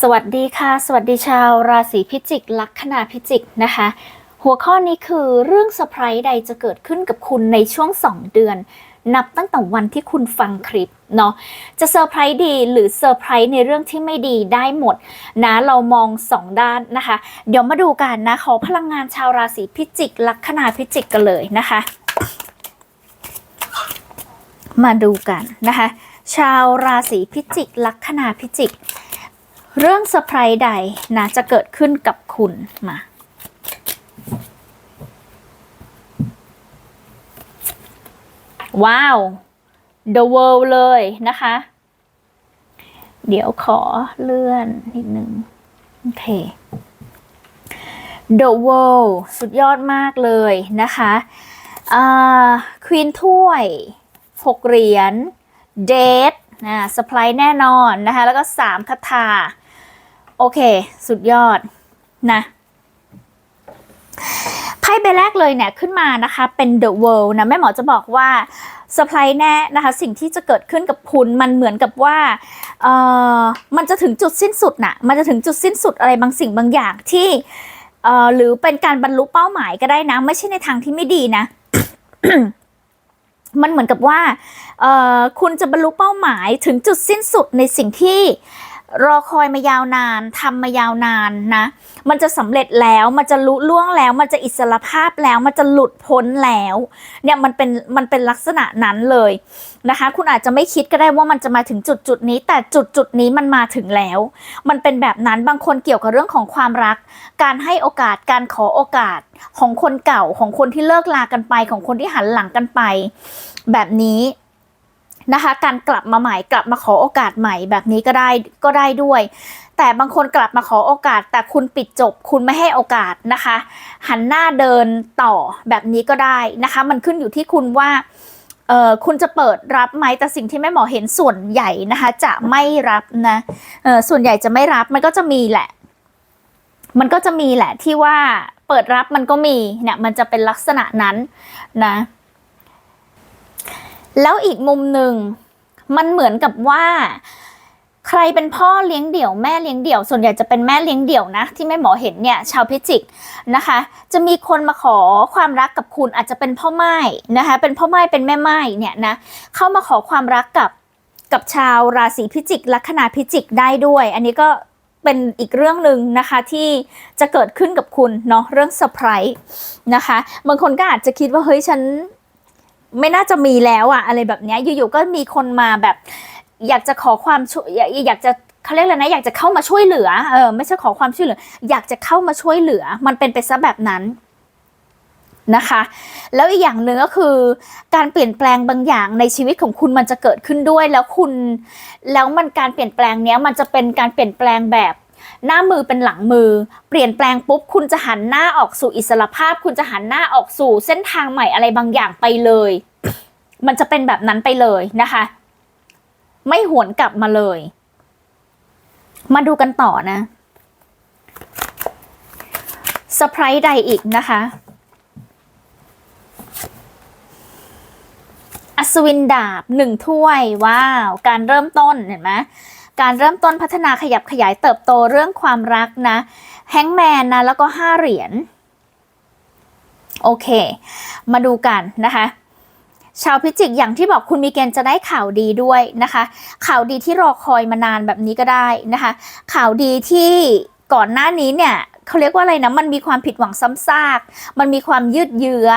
สวัสดีค่ะ สวัสดีชาวราศีพิจิก ลัคนาพิจิกนะคะ หัวข้อนี้คือเรื่องเซอร์ไพรส์ใดจะเกิดขึ้นกับคุณในช่วง 2 เดือน นับตั้งแต่วันที่คุณฟังคลิปเนาะจะเซอร์ไพรส์ดีหรือเซอร์ไพรส์ในเรื่องที่ไม่ดีได้หมดนะเรามอง 2 ด้านนะคะ เดี๋ยวมาดูกันนะขอพลังงานชาวราศีพิจิก ลัคนาพิจิกกันเลยนะคะ มาดูกันนะคะ ชาวราศีพิจิก ลัคนาพิจิก เรื่องเซอร์ไพรส์ใดนะจะเกิดขึ้นกับคุณมาว้าว The World เลยนะคะ เดี๋ยวขอเลื่อนนิดนึงโอเค The World สุดยอดมากเลยนะคะควีนถ้วยหกเหรียญเดทนะสปายแน่นอนนะคะ แล้วก็สามคาถา โอเค สุดยอดนะไพ่ใบแรกเลยเนี่ยขึ้นมานะคะเป็น The World นะแม่หมอจะบอกว่าเซอร์ไพรส์แน่นะคะ สิ่งที่จะเกิดขึ้นกับคุณมันเหมือนกับว่าเออมันจะถึงจุดสิ้นสุดน่ะมันจะถึงจุดสิ้นสุดอะไรบางสิ่งบางอย่างที่เออหรือเป็นการบรรลุเป้าหมายก็ได้นะ ไม่ใช่ในทางที่ไม่ดีนะมันเหมือนกับว่าเออคุณจะบรรลุเป้าหมายถึงจุดสิ้นสุดในสิ่งที่ รอคอยมายาวนานทำมายาวนานนะ มันจะสำเร็จแล้วมันจะลุล่วงแล้ว มันจะอิสระภาพแล้ว มันจะหลุดพ้นแล้ว เนี่ยมันเป็นมันเป็นลักษณะนั้นเลยนะคะ คุณอาจจะไม่คิดก็ได้ว่ามันจะมาถึงจุดจุดนี้ แต่จุดจุดนี้มันมาถึงแล้ว มันเป็นแบบนั้นบางคนเกี่ยวกับเรื่องของความรัก การให้โอกาสการขอโอกาสของคนเก่าของคนที่เลิกลากันไปของคนที่หันหลังกันไป แบบนี้ นะคะ การกลับมาใหม่กลับมาขอโอกาสใหม่แบบนี้ก็ได้ก็ได้ด้วย แต่บางคนกลับมาขอโอกาส แต่คุณปิดจบ คุณไม่ให้โอกาสนะคะ หันหน้าเดินต่อแบบนี้ก็ได้นะคะ มันขึ้นอยู่ที่คุณว่าเออคุณจะเปิดรับไหมแต่สิ่งที่แม่หมอเห็นส่วนใหญ่นะคะ จะไม่รับนะเออส่วนใหญ่จะไม่รับมันก็จะมีแหละ มันก็จะมีแหละที่ว่าเปิดรับมันก็มีเนี่ยมันจะเป็นลักษณะนั้นนะ แล้วอีกมุมหนึ่งมันเหมือนกับว่า ใครเป็นพ่อเลี้ยงเดี่ยวแม่เลี้ยงเดี่ยว ส่วนใหญ่จะเป็นแม่เลี้ยงเดี่ยวนะ ที่แม่หมอเห็นเนี่ย ชาวพิจิกนะคะ จะมีคนมาขอความรักกับคุณอาจจะเป็นพ่อไม้นะคะ เป็นพ่อไม้เป็นแม่ไม้เนี่ยนะเข้ามาขอความรักกับกับชาวราศีพิจิกลัคนาพิจิกได้ด้วย อันนี้ก็เป็นอีกเรื่องหนึ่งนะคะที่จะเกิดขึ้นกับคุณเนาะเรื่องเซอร์ไพรส์นะคะ บางคนก็อาจจะคิดว่าเฮ้ยฉัน ไม่น่าจะมีแล้วอะอะไรแบบเนี้ยอยู่ๆก็มีคนมาแบบ อยากจะขอความช่วยอยากอยากจะเขาเรียกอะไรนะอยากจะเข้ามาช่วยเหลือเออไม่ใช่ขอความช่วยเหลือ อยากจะเข้ามาช่วยเหลือ มันเป็นไปซะแบบนั้นนะคะ แล้วอีกอย่างหนึ่งก็คือการเปลี่ยนแปลงบางอย่างในชีวิตของคุณมันจะเกิดขึ้นด้วย แล้วคุณแล้วมันการเปลี่ยนแปลงเนี้ยมันจะเป็นการเปลี่ยนแปลงแบบ หน้ามือเป็นหลังมือ เปลี่ยนแปลงปุ๊บ คุณจะหันหน้าออกสู่อิสรภาพ คุณจะหันหน้าออกสู่เส้นทางใหม่อะไรบางอย่างไปเลย มันจะเป็นแบบนั้นไปเลยนะคะ ไม่หวนกลับมาเลย มาดูกันต่อนะเซอร์ไพรส์ใดอีกนะคะ อัศวินดาบหนึ่งถ้วย ว้าว การเริ่มต้นเห็นไหม การเริ่มต้นพัฒนาขยับขยายเติบโตเรื่องความรักนะแฮงแมนนะแล้วก็ห้าเหรียญโอเค มาดูกันนะคะชาวพิจิกอย่างที่บอกคุณมีเกณฑ์จะได้ข่าวดีด้วยนะคะ ข่าวดีที่รอคอยมานานแบบนี้ก็ได้นะคะ ข่าวดีที่ก่อนหน้านี้เนี่ยเขาเรียกว่าอะไรนะมันมีความผิดหวังซ้ำซาก มันมีความยืดเยื้อ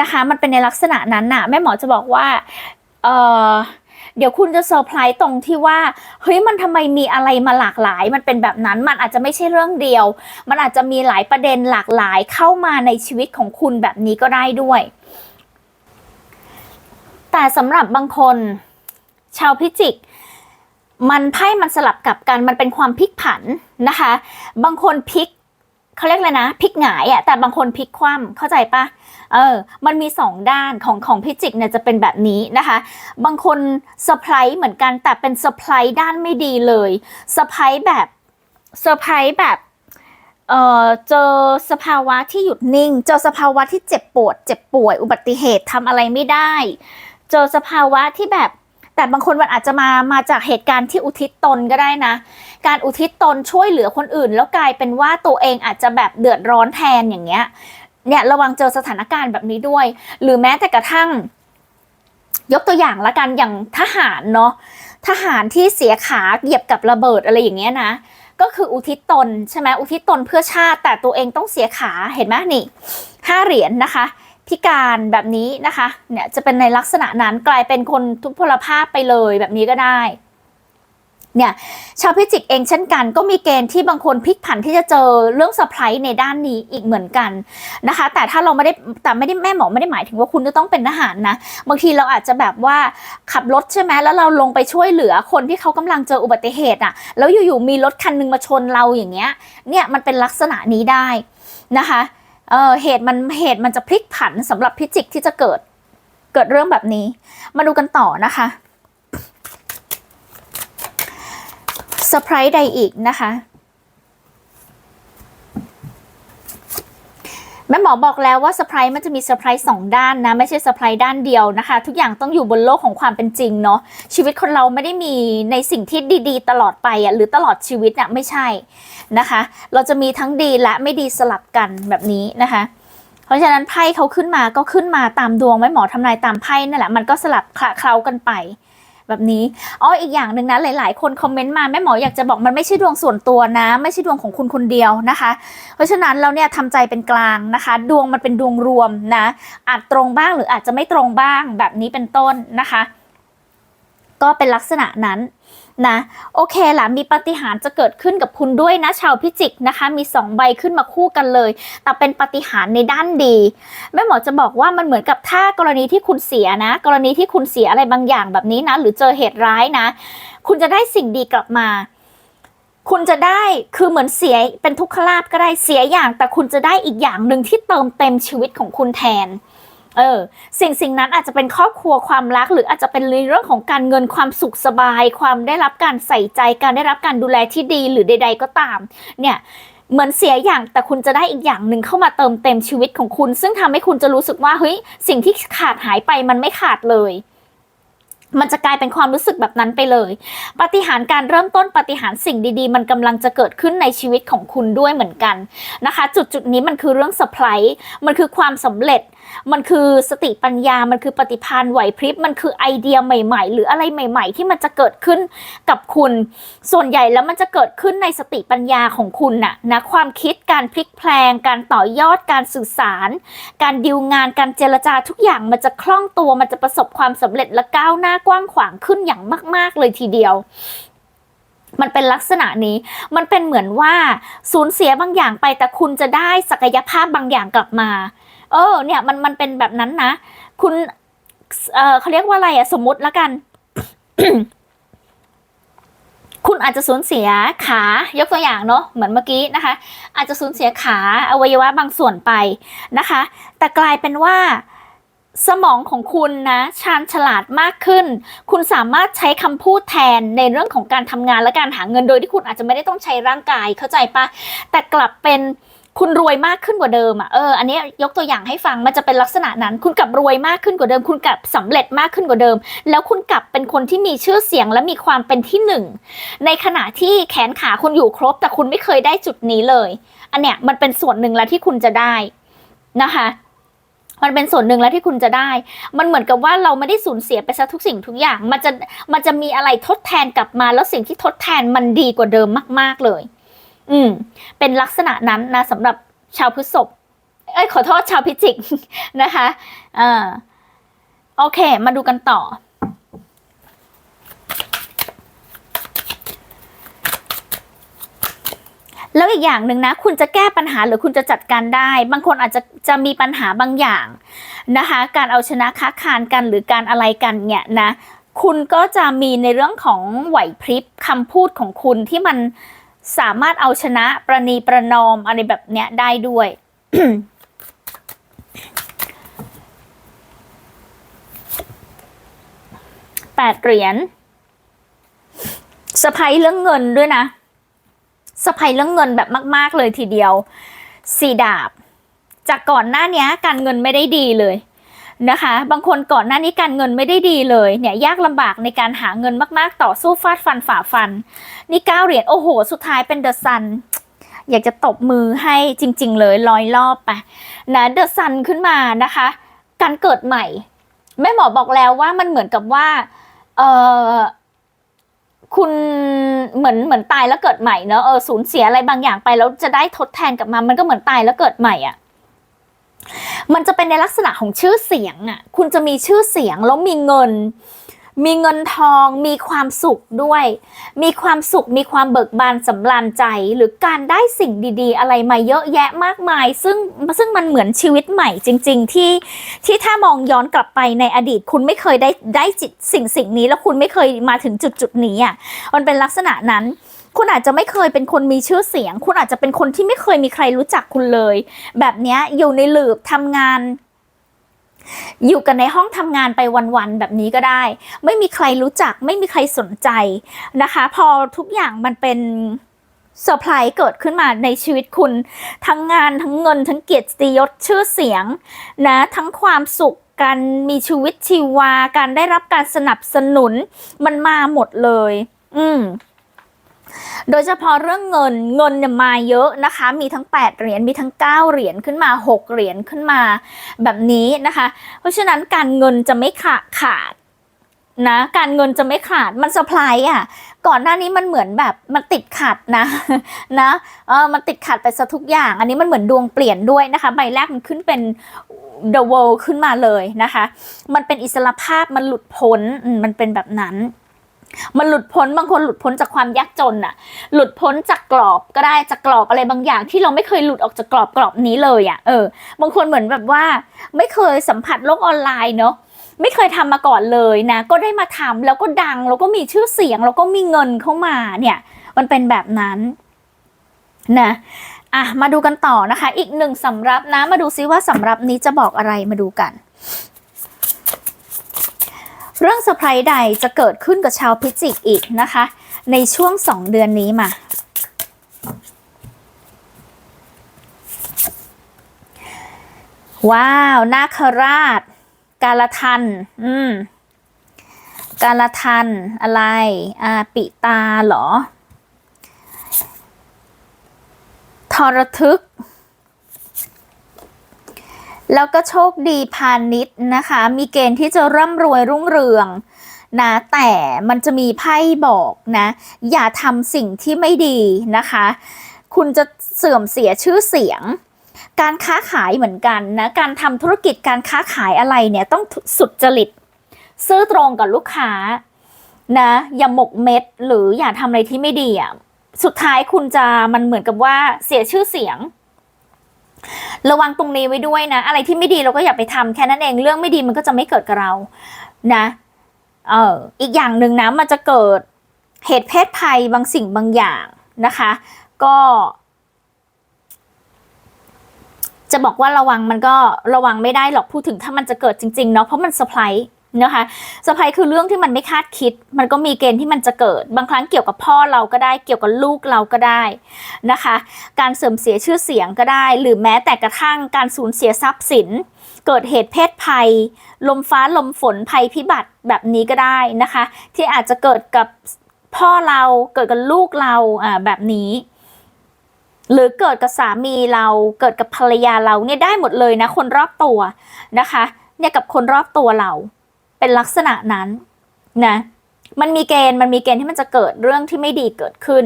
นะคะ มันเป็นในลักษณะนั้นน่ะแม่หมอจะบอกว่าเออ เดี๋ยวคุณจะเซอร์ไพรส์ตรงที่ว่าเฮ้ยมันทำไมมีอะไรมาหลากหลาย มันเป็นแบบนั้นมันอาจจะไม่ใช่เรื่องเดียว มันอาจจะมีหลายประเด็นหลากหลายเข้ามาในชีวิตของคุณแบบนี้ก็ได้ด้วย แต่สำหรับบางคน ชาวพิจิกมันไพ่มันสลับกับกันมันเป็นความพลิกผันนะคะ บางคนพลิก เขาเรียกอะไรนะพลิกหงายอะแต่บางคนพลิกคว่ำเข้าใจปะเออมันมีสองด้านของของพิจิกเนี่ยจะเป็นแบบนี้นะคะ บางคนเซอร์ไพรส์เหมือนกันแต่เป็นเซอร์ไพรส์ด้านไม่ดีเลยเซอร์ไพรส์แบบเซอร์ไพรส์แบบเออเจอสภาวะที่หยุดนิ่ง เจอสภาวะที่เจ็บปวด เจ็บป่วย อุบัติเหตุทำอะไรไม่ได้ เจอสภาวะที่แบบ แต่บางคนมันอาจจะมามาจากเหตุการณ์ที่อุทิศตนก็ได้นะ การอุทิศตนช่วยเหลือคนอื่น แล้วกลายเป็นว่าตัวเองอาจจะแบบเดือดร้อนแทนอย่างเงี้ยเนี่ยระวังเจอสถานการณ์แบบนี้ด้วย หรือแม้แต่กระทั่ง ยกตัวอย่างละกันอย่างทหารเนาะทหารที่เสียขาเหยียบกับระเบิดอะไรอย่างเงี้ยนะ ก็คืออุทิศตนใช่ไหมอุทิศตนเพื่อชาติ แต่ตัวเองต้องเสียขาเห็นไหมนี่ห้าเหรียญนะคะ พิการแบบนี้นะคะเนี่ยจะเป็นในลักษณะนั้นกลายเป็นคนทุพพลภาพไปเลยแบบนี้ก็ได้เนี่ยชาวพิจิกเองเช่นกันก็มีเกณฑ์ที่บางคนพลิกผันที่จะเจอเรื่องเซอร์ไพรส์ในด้านนี้อีกเหมือนกันนะคะ แต่ถ้าเราไม่ได้แต่ไม่ได้แม่หมอไม่ได้หมายถึงว่าคุณจะต้องเป็นทหารนะบางทีเราอาจจะแบบว่าขับรถใช่ไหมแล้วเราลงไปช่วยเหลือคนที่เขากำลังเจออุบัติเหตุอะแล้วอยู่ๆมีรถคันหนึงมาชนเราอย่างเงี้ยเนี่ยมันเป็นลักษณะนี้ได้นะคะ เออเหตุมันเหตุมันจะพลิกผันสำหรับพิจิกที่จะเกิดเกิดเรื่องแบบนี้ มาดูกันต่อนะคะเซอร์ไพรส์ใดอีกนะคะ ม่หมอบอกแล้วว่าเซอร์ไพรส์มันจะมีเซอร์ไพรส์สองด้านนะ ไม่ใช่เซอร์ไพรส์ด้านเดียวนะคะ ทุกอย่างต้องอยู่บนโลกของความเป็นจริงเนาะชีวิตคนเราไม่ได้มีในสิ่งที่ดีๆ ตลอดไปอะหรือตลอดชีวิตอะไม่ใช่นะคะ เราจะมีทั้งดีและไม่ดีสลับกันแบบนี้นะคะ เพราะฉะนั้นไพ่เขาขึ้นมาก็ขึ้นมาตามดวงไว้หมอทำนายตามไพ่นั่นแหละมันก็สลับคละเคล้ากันไป แบบนี้อ๋ออีกอย่างหนึ่งนะหลาย ๆ คนคอมเมนต์มาแม่หมออยากจะบอกมันไม่ใช่ดวงส่วนตัวนะ ไม่ใช่ดวงของคุณคนเดียวนะคะ เพราะฉะนั้นเราเนี่ยทำใจเป็นกลางนะคะ ดวงมันเป็นดวงรวมนะ อาจตรงบ้างหรืออาจจะไม่ตรงบ้างแบบนี้เป็นต้นนะคะ ก็เป็นลักษณะนั้น นะโอเคล่ะมีปาฏิหารย์จะเกิดขึ้นกับคุณด้วยนะชาวพิจิกนะคะ มีสองใบขึ้นมาคู่กันเลย แต่เป็นปาฏิหารย์ในด้านดีแม่หมอจะบอกว่ามันเหมือนกับถ้ากรณีที่คุณเสียนะ กรณีที่คุณเสียอะไรบางอย่างแบบนี้นะ หรือเจอเหตุร้ายนะ คุณจะได้สิ่งดีกลับมา คุณจะได้คือเหมือนเสียเป็นทุกขลาบก็ได้เสียอย่าง แต่คุณจะได้อีกอย่างหนึ่งที่เติมเต็มชีวิตของคุณแทน เออสิ่งสิ่งนั้นอาจจะเป็นครอบครัวความรัก หรืออาจจะเป็นเรื่องของการเงินความสุขสบาย ความได้รับการใส่ใจการได้รับการดูแลที่ดีหรือใด ๆ ก็ตาม เนี่ยเหมือนเสียอย่างแต่คุณจะได้อีกอย่างหนึ่งเข้ามาเติมเต็มชีวิตของคุณ ซึ่งทำให้คุณจะรู้สึกว่าเฮ้ยสิ่งที่ขาดหายไปมันไม่ขาดเลยมันจะกลายเป็นความรู้สึกแบบนั้นไปเลย ปฏิหารการเริ่มต้นปฏิหารสิ่งดีๆ มันกำลังจะเกิดขึ้นในชีวิตของคุณด้วยเหมือนกันนะคะ จุดจุดนี้มันคือเรื่องเซอร์ไพรส์มันคือความสำเร็จ มันคือสติปัญญา มันคือปฏิภาณไหวพริบ มันคือไอเดียใหม่ ๆ หรืออะไรใหม่ ๆ ที่มันจะเกิดขึ้นกับคุณ ส่วนใหญ่แล้วมันจะเกิดขึ้นในสติปัญญาของคุณน่ะนะความคิดการพลิกแพลง การต่อยอดการสื่อสาร การดิวงานการเจรจาทุกอย่างมันจะคล่องตัวมันจะประสบความสำเร็จและก้าวหน้ากว้างขวางขึ้นอย่างมาก ๆ เลยทีเดียวมันเป็นลักษณะนี้ มันเป็นเหมือนว่าสูญเสียบางอย่างไปแต่คุณจะได้ศักยภาพบางอย่างกลับมา เออ เนี่ยมันมันเป็นแบบนั้นนะ คุณเออเขาเรียกว่าอะไรอะสมมติแล้วกัน คุณอาจจะสูญเสียขายกตัวอย่างเนาะเหมือนเมื่อกี้นะคะ อาจจะสูญเสียขาอวัยวะบางส่วนไปนะคะ แต่กลายเป็นว่าสมองของคุณนะชาญฉลาดมากขึ้น คุณสามารถใช้คำพูดแทนในเรื่องของการทำงานและการหาเงินโดยที่คุณอาจจะไม่ได้ต้องใช้ร่างกายเข้าใจปะแต่กลับเป็น คุณรวยมากขึ้นกว่าเดิมอะเอออันนี้ยกตัวอย่างให้ฟังมันจะเป็นลักษณะนั้น คุณกลับรวยมากขึ้นกว่าเดิม คุณกลับสำเร็จมากขึ้นกว่าเดิม แล้วคุณกลับเป็นคนที่มีชื่อเสียงและมีความเป็นที่หนึ่งในขณะที่แขนขาคุณอยู่ครบ แต่คุณไม่เคยได้จุดนี้เลย อันเนี้ยมันเป็นส่วนหนึ่งแล้วที่คุณจะได้นะคะมันเป็นส่วนหนึ่งแล้วที่คุณจะได้ มันเหมือนกับว่าเราไม่ได้สูญเสียไปซะทุกสิ่งทุกอย่าง มันจะ มันจะมีอะไรทดแทนกลับมา แล้วสิ่งที่ทดแทนมันดีกว่าเดิมมาก ๆ เลย อืม เป็นลักษณะนั้นนะสำหรับชาวพฤษภเอ้ยขอโทษชาวพิจิกนะคะอ่าโอเค มาดูกันต่อ แล้วอีกอย่างหนึ่งนะ คุณจะแก้ปัญหาหรือคุณจะจัดการได้ บางคนอาจจะจะมีปัญหาบางอย่างนะคะ การเอาชนะค้าคานกันหรือการอะไรกันเนี่ยนะ คุณก็จะมีในเรื่องของไหวพริบคำพูดของคุณที่มัน สามารถเอาชนะประนีประนอมอะไรแบบเนี้ยได้ด้วย แปดเหรียญสะพายเรื่องเงินด้วยนะสะพายเรื่องเงินแบบมาก ๆ เลยทีเดียวสี่ดาบ จากก่อนหน้านี้การเงินไม่ได้ดีเลย นะคะ บางคนก่อนหน้านี้การเงินไม่ได้ดีเลยเนี่ยยากลำบากในการหาเงินมากๆ ต่อสู้ฟาดฟันฝ่าฟัน นี่เก้าเหรียญโอ้โห สุดท้ายเป็นเดอะซันอยากจะตบมือให้จริง ๆ เลยร้อยรอบไปนะเดอะซันขึ้นมานะคะ การเกิดใหม่แม่หมอบอกแล้วว่ามันเหมือนกับว่าเออคุณเหมือนเหมือนตายแล้วเกิดใหม่เนอะเออสูญเสียอะไรบางอย่างไปแล้วจะได้ทดแทนกลับมา มันก็เหมือนตายแล้วเกิดใหม่อะ มันจะเป็นในลักษณะของชื่อเสียงอะ คุณจะมีชื่อเสียงแล้วมีเงิน มีเงินทอง มีความสุขด้วย มีความสุข มีความเบิกบานสำราญใจ หรือการได้สิ่งดีๆ อะไรมาเยอะแยะมากมาย ซึ่งซึ่งมันเหมือนชีวิตใหม่จริง ๆ ที่ที่ถ้ามองย้อนกลับไปในอดีต คุณไม่เคยได้ได้จิตสิ่งสิ่งนี้ แล้วคุณไม่เคยมาถึงจุดจุดนี้อะ มันเป็นลักษณะนั้น คุณอาจจะไม่เคยเป็นคนมีชื่อเสียง คุณอาจจะเป็นคนที่ไม่เคยมีใครรู้จักคุณเลย แบบนี้อยู่ในหลืบทำงาน อยู่กันในห้องทำงานไปวันๆแบบนี้ก็ได้ ไม่มีใครรู้จัก ไม่มีใครสนใจนะคะ พอทุกอย่างมันเป็นเซอร์ไพรส์เกิดขึ้นมาในชีวิตคุณ ทั้งงานทั้งเงิน ทั้งเกียรติยศชื่อเสียงนะทั้งความสุขการมีชีวิตชีวา การได้รับการสนับสนุน มันมาหมดเลย อืม โดยเฉพาะเรื่องเงินเงินเนี่ยมาเยอะนะคะ มีทั้ง 8 เหรียญมีทั้ง 9 เหรียญขึ้นมา 6 เหรียญขึ้นมาแบบนี้นะคะ เพราะฉะนั้นการเงินจะไม่ขาดขาดนะการเงินจะไม่ขาดมันสปายอะ ก่อนหน้านี้มันเหมือนแบบมันติดขัดนะนะเออมันติดขัดไปซะทุกอย่าง อันนี้มันเหมือนดวงเปลี่ยนด้วยนะคะ ใบแรกมันขึ้นเป็น the world ขึ้นมาเลยนะคะ มันเป็นอิสระภาพมันหลุดพ้นมันเป็นแบบนั้น มันหลุดพ้นบางคนหลุดพ้นจากความยากจนอะหลุดพ้นจากกรอบก็ได้จากกรอบอะไรบางอย่าง ที่เราไม่เคยหลุดออกจากกรอบกรอบนี้เลยอะเออบางคนเหมือนแบบว่า ไม่เคยสัมผัสโลกออนไลน์เนาะไม่เคยทำมาก่อนเลยนะ ก็ได้มาทำแล้วก็ดังแล้วก็มีชื่อเสียงแล้วก็มีเงินเข้ามาเนี่ย มันเป็นแบบนั้นนะอะมาดูกันต่อนะคะ อีกหนึ่งสำรับนะมาดูซิว่าสำรับนี้จะบอกอะไรมาดูกัน เรื่องเซอร์ไพรส์ใดจะเกิดขึ้นกับชาวพิจิกอีกนะคะ ในช่วงสองเดือนนี้มา ว้าว นาคราช กาลทัน อืม กาลทัน อะไร อ่า ปิตาเหรอ ทรทึก แล้วก็โชคดีพาณิชย์นะคะ มีเกณฑ์ที่จะร่ำรวยรุ่งเรืองนะแต่มันจะมีไพ่บอกนะ อย่าทำสิ่งที่ไม่ดีนะคะ คุณจะเสื่อมเสียชื่อเสียง การค้าขายเหมือนกันนะการทำธุรกิจการค้าขายอะไรเนี่ยต้องสุดจริต ซื่อตรงกับลูกค้านะอย่าหมกเม็ดหรืออย่าทำอะไรที่ไม่ดีอะสุดท้ายคุณจะมันเหมือนกับว่าเสียชื่อเสียง ระวังตรงนี้ไว้ด้วยนะ อะไรที่ไม่ดีเราก็อย่าไปทำแค่นั้นเองเรื่องไม่ดีมันก็จะไม่เกิดกับเรานะเอออีกอย่างหนึ่งนะมันจะเกิดเหตุเพศภัยบางสิ่งบางอย่างนะคะ ก็ จะบอกว่าระวังมันก็ระวังไม่ได้หรอกพูดถึงถ้ามันจะเกิดจริง ๆ เนาะเพราะมันเซอร์ไพรส์ นะคะเซอร์ไพรส์คือเรื่องที่มันไม่คาดคิด มันก็มีเกณฑ์ที่มันจะเกิด บางครั้งเกี่ยวกับพ่อเราก็ได้ เกี่ยวกับลูกเราก็ได้นะคะ การเสื่อมเสียชื่อเสียงก็ได้ หรือแม้แต่กระทั่งการสูญเสียทรัพย์สิน เกิดเหตุเพศภัย ลมฟ้าลมฝนภัยพิบัติแบบนี้ก็ได้นะคะ ที่อาจจะเกิดกับพ่อเราเกิดกับลูกเราอ่าแบบนี้หรือเกิดกับสามีเราเกิดกับภรรยาเราเนี่ยได้หมดเลยนะคนรอบตัวนะคะเนี่ยกับคนรอบตัวเรา เป็นลักษณะนั้นนะมันมีเกณฑ์มันมีเกณฑ์ที่มันจะเกิดเรื่องที่ไม่ดีเกิดขึ้น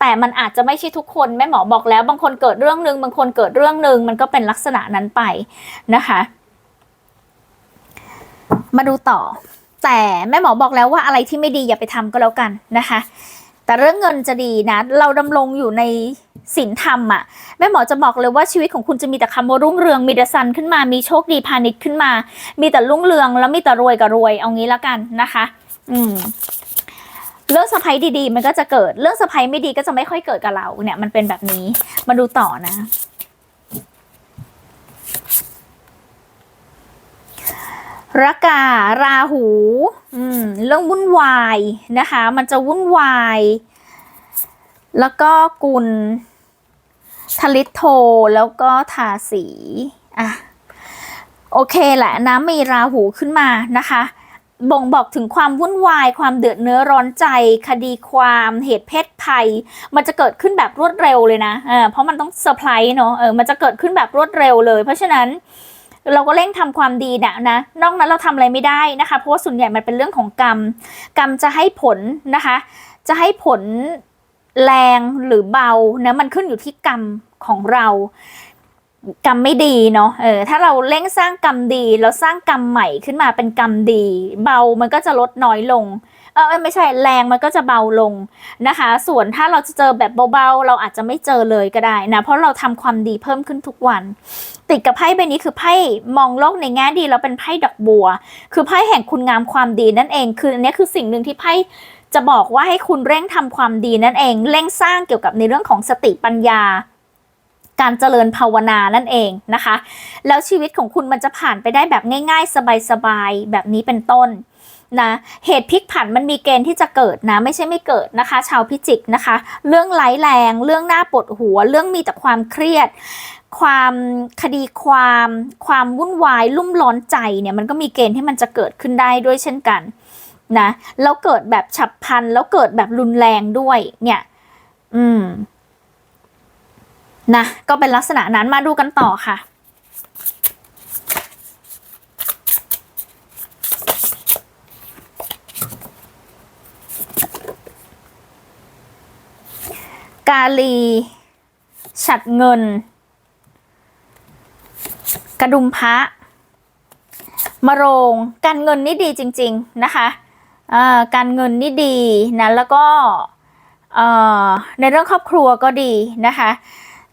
แต่มันอาจจะไม่ใช่ทุกคนแม่หมอบอกแล้วบางคนเกิดเรื่องหนึ่งบางคนเกิดเรื่องหนึ่งมันก็เป็นลักษณะนั้นไปนะคะ มาดูต่อ แต่แม่หมอบอกแล้วว่าอะไรที่ไม่ดีอย่าไปทำก็แล้วกันนะคะ แต่เรื่องเงินจะดีนะ เราดำรงอยู่ใน ศีลธรรมอะ่ะแม่หมอจะบอกเลยว่าชีวิตของคุณจะมีแต่คำว่ารุ่งเรืองมีแต่ซันขึ้นมา มีโชคดีพาณิชย์ขึ้นมา มีแต่รุ่งเรืองแล้วมีแต่รวยกับรวยเอางี้แล้วกันนะคะ อืมเรื่องสะพ้ยดีๆ มันก็จะเกิดเรื่องสะพ้ยไม่ดีก็จะไม่ค่อยเกิดกับเรา เนี่ยมันเป็นแบบนี้มาดูต่อนะระการาหูอืมเรื่องวุ่นวายนะคะ มันจะวุ่นวายแล้วก็กุล ทลิตโทแล้วก็ทาสีอะโอเคแหละนะมีราหูขึ้นมานะคะ บ่งบอกถึงความวุ่นวาย ความเดือดเนื้อร้อนใจ คดีความเหตุเพศภัย มันจะเกิดขึ้นแบบรวดเร็วเลยนะเออเพราะมันต้องเซอร์ไพรส์เนาะเออมันจะเกิดขึ้นแบบรวดเร็วเลย เพราะฉะนั้นเราก็เร่งทำความดีนะนะ นอกนั้นเราทำอะไรไม่ได้นะคะ เพราะว่าส่วนใหญ่มันเป็นเรื่องของกรรม กรรมจะให้ผลนะคะ จะให้ผล แรงหรือเบานะมันขึ้นอยู่ที่กรรมของเรา กรรมไม่ดีเนาะเออถ้าเราเร่งสร้างกรรมดี แล้วสร้างกรรมใหม่ขึ้นมาเป็นกรรมดี เบามันก็จะลดน้อยลงเออไม่ใช่แรงมันก็จะเบาลงนะคะ ส่วนถ้าเราจะเจอแบบเบาๆ เราอาจจะไม่เจอเลยก็ได้นะเพราะเราทำความดีเพิ่มขึ้นทุกวัน ติดกับไพ่ใบนี้คือไพ่มองโลกในแง่ดีแล้วเป็นไพ่ดอกบัว คือไพ่แห่งคุณงามความดีนั่นเองคืออันนี้คือสิ่งหนึ่งที่ไพ่ จะบอกว่าให้คุณเร่งทำความดีนั่นเอง เร่งสร้างเกี่ยวกับในเรื่องของสติปัญญา การเจริญภาวนานั่นเองนะคะ แล้วชีวิตของคุณมันจะผ่านไปได้แบบง่าย ๆ สบายๆแบบนี้เป็นต้นนะเหตุพลิกผันมันมีเกณฑ์ที่จะเกิดนะ ไม่ใช่ไม่เกิดนะคะ ชาวพิจิกนะคะ เรื่องร้ายแรง เรื่องหน้าปวดหัว เรื่องมีแต่ความเครียด ความคดีความ ความวุ่นวาย ลุ่มร้อนใจเนี่ยมันก็มีเกณฑ์ที่มันจะเกิดขึ้นได้ด้วยเช่นกัน นะแล้วเกิดแบบฉับพลัน แล้วเกิดแบบรุนแรงด้วยเนี่ย อืมนะก็เป็นลักษณะนั้นมาดูกันต่อค่ะกาลี ฉัดเงิน กระดุมพระมะโรง การเงินนี่ดีจริง ๆ นะคะ อ่าการเงินนี่ดีนะแล้วก็ในเรื่องครอบครัวก็ดีนะคะ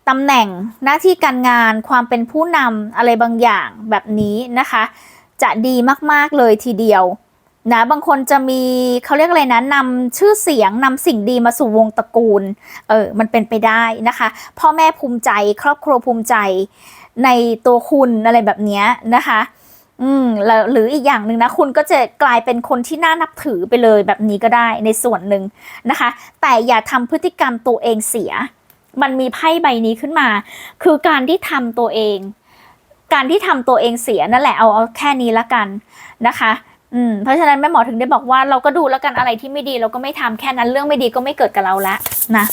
ตำแหน่งหน้าที่การงานความเป็นผู้นำอะไรบางอย่างแบบนี้นะคะ จะดีมากๆเลยทีเดียวนะบางคนจะมีเขาเรียกอะไรนะนำชื่อเสียงนำสิ่งดีมาสู่วงตระกูลเออมันเป็นไปได้นะคะพ่อแม่ภูมิใจ ครอบครัวภูมิใจในตัวคุณอะไรแบบนี้นะคะ อืมแล้วหรืออีกอย่างหนึ่งนะคุณก็จะกลายเป็นคนที่น่านับถือไปเลยแบบนี้ก็ได้ในส่วนหนึ่งนะคะ แต่อย่าทำพฤติกรรมตัวเองเสีย มันมีไพ่ใบนี้ขึ้นมา คือการที่ทำตัวเอง การที่ทำตัวเองเสียนั่นแหละเอาเอาแค่นี้ละกันนะคะอืมเพราะฉะนั้นแม่หมอถึงได้บอกว่าเราก็ดูแล้วกันอะไรที่ไม่ดีเราก็ไม่ทำแค่นั้นเรื่องไม่ดีก็ไม่เกิดกับเราแล้วนะ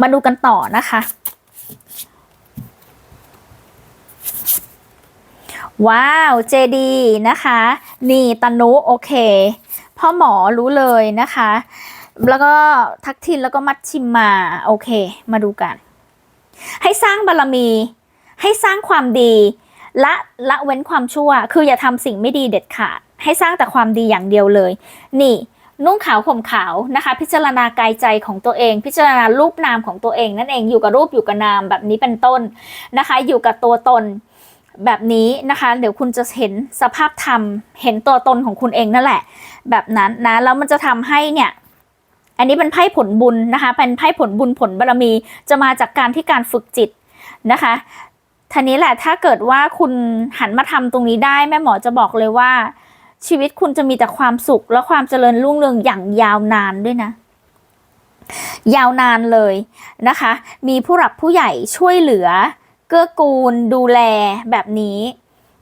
มาดูกันต่อนะคะ ว้าวเจดีนะคะ นี่ตนุโอเคพ่อหมอรู้เลยนะคะ แล้วก็ทักทินแล้วก็มัดชิมมาโอเค มาดูกัน ให้สร้างบารรมี ให้สร้างความดีละละเว้นความชั่ว คืออย่าทำสิ่งไม่ดีเด็ดขาด ให้สร้างแต่ความดีอย่างเดียวเลย นี่นุ่งขาวข่มขาวนะคะ พิจารณากายใจของตัวเอง พิจารณารูปนามของตัวเองนั่นเองอยู่กับรูปอยู่กับนามแบบนี้เป็นต้นนะคะ อยู่กับตัวตน แบบนี้นะคะ เดี๋ยวคุณจะเห็นสภาพธรรม เห็นตัวตนของคุณเองนั่นแหละ แบบนั้นนะ แล้วมันจะทำให้เนี่ย อันนี้เป็นไพ่ผลบุญนะคะ เป็นไพ่ผลบุญผลบารมี จะมาจากการที่การฝึกจิตนะคะทีนี้แหละถ้าเกิดว่าคุณหันมาทำตรงนี้ได้แม่หมอจะบอกเลยว่า ชีวิตคุณจะมีแต่ความสุขและความเจริญรุ่งเรืองอย่างยาวนานด้วยนะยาวนานเลยนะคะ มีผู้หลักผู้ใหญ่ช่วยเหลือ เกื้อกูลดูแลแบบนี้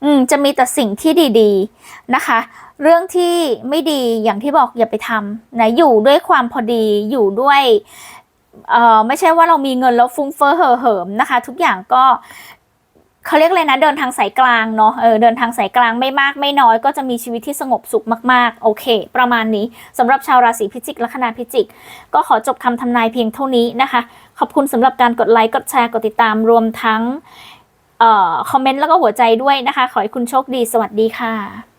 อืมจะมีแต่สิ่งที่ดีๆนะคะ เรื่องที่ไม่ดีอย่างที่บอกอย่าไปทำนะอยู่ด้วยความพอดีอยู่ด้วยเอ่อไม่ใช่ว่าเรามีเงินแล้วฟุ้งเฟ้อเห่อเหิมนะคะ ทุกอย่างก็เขาเรียกเลยนะเดินทางสายกลางเนาะเออเดินทางสายกลางไม่มากไม่น้อย ก็จะมีชีวิตที่สงบสุขมากๆ โอเค ประมาณนี้สำหรับชาวราศีพิจิกและคณะพิจิก ก็ขอจบคำทำนายเพียงเท่านี้นะคะ ขอบคุณสำหรับการกดไลค์ กดแชร์ กดติดตามรวมทั้งคอมเมนต์แล้วก็หัวใจด้วยนะคะ ขอให้คุณโชคดี สวัสดีค่ะ